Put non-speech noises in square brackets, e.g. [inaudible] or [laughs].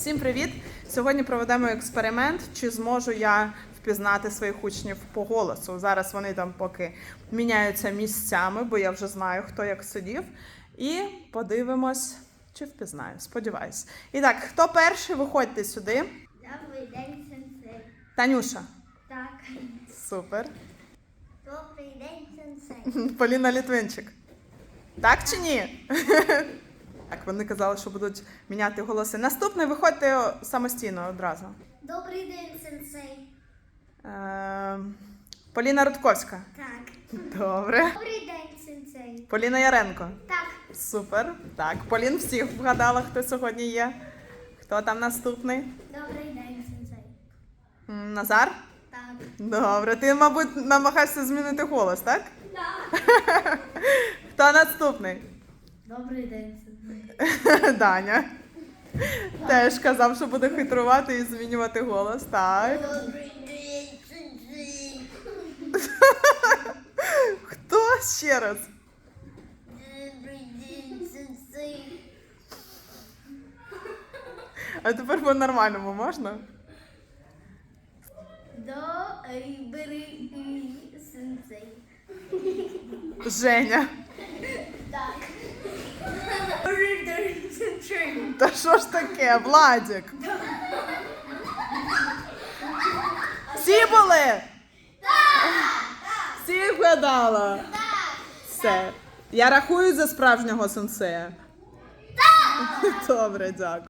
Всім привіт! Сьогодні проведемо експеримент, чи зможу я впізнати своїх учнів по голосу. Зараз вони там поки міняються місцями, бо я вже знаю, хто як сидів. І подивимось, чи впізнаю. Сподіваюсь. І так, хто перший, виходьте сюди. Добрий день, сенсей. Танюша. Так. Супер. Добрий день, сенсей. Поліна Літвинчик. Так чи ні? Так, вони казали, що будуть міняти голоси. Наступний виходьте самостійно одразу. Добрий день, сенсей. Е, Поліна Рудковська. Так. Добре. Добрий день, сенсей. Поліна Яренко. Так. Супер. Так, Полін всіх вгадала, хто сьогодні є. Хто там наступний? Добрий день, сенсей. М, Назар? Так. Добре. Ти, мабуть, намагаєшся змінити голос, так? Так. [laughs] Хто наступний? Добрий день. [laughs] Даня. Теж казав, що буде хитрувати і змінювати голос. Так. Добрий [laughs] день. Хто ще раз? Добрий день, сенсей. А тепер по-нормальному можна? Добрий сенсей. Женя. Так. Добрий день, сенсей. Та що ж таке, Владик? Всі були? Всі вгадала? Так. Все. Я рахую за справжнього сенсея. Добре, дякую.